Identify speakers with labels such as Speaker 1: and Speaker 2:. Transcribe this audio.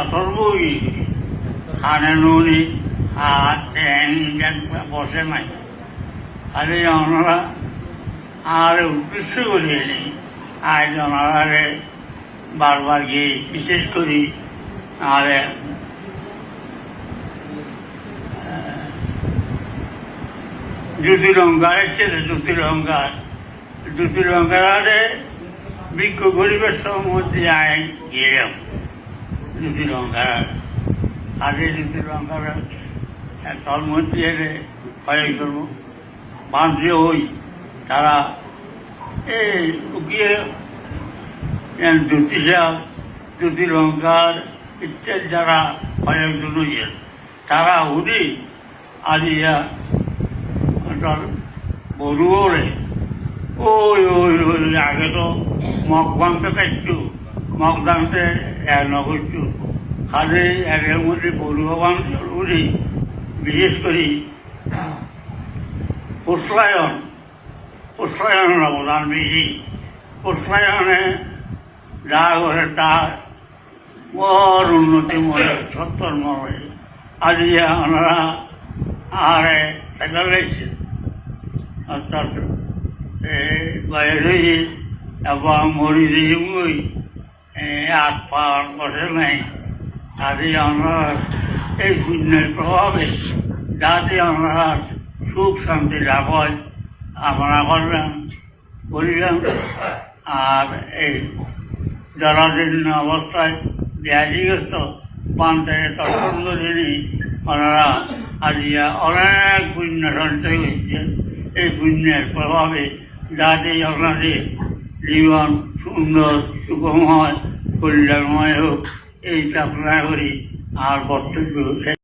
Speaker 1: অথর্বই। খানে নুনি, হাত ট্যাং বসে নাই। আরে ওনারা আর উদ্দেশ্য করিয়ে আজ ওনারে বারবার গিয়ে বিশেষ করি। আর জ্যোতিরঙ্গার ছেলে জ্যোতিরঙ্গার জ্যোতিরঙ্গারে বিজ্ঞ গরিবের সম্মতি আয় গেলাম জ্যোতিরঙ্গার আগে জ্যোতিরঙ্গার তার মধ্যে এলে হয় করব বাঁধে হই তারা এই গিয়ে জ্যোতিষা জ্যোতিরঙ্কার ইত্যাদি যারা কয়েকজন হইয়ে তারা উনি আজিয়া তার বড়ুয়ারে ওই ওই ওই, আগে তো মগ ভাঙতে কাটছু মগ ভাঙতে নগরছু খালি একের মধ্যে বড়ুয়া ভাঙতে বিশেষ করে পুষ্পায়ন পুষ্পায়নের অবদান বেশি। পুষ্পায়নে যা করে তার বড় উন্নতি মনে সত্তর মনে আজিয়া ওনারা আরে সেটা লেগছে। অর্থাৎ বাইরে এবং মরি দিই আট পাওয়ার বসে নাই। আদি আমরা এই শূন্যের প্রভাবে যাতে আমরা সুখ শান্তি লাভ হয়, আমরা করলাম করিলাম। আর এই জরাজীর্ণ অবস্থায় ব্যাধিগ্রস্ত পান্তে তৎসঙ্গ যিনি ওনারা আজিয়া অনেক পুণ্য সঞ্চয় হয়েছে। এই পুণ্যের প্রভাবে যাতে আপনাদের জীবন সুন্দর সুখময় কল্যাণময় হোক এই কামনা করি। আর বক্তব্য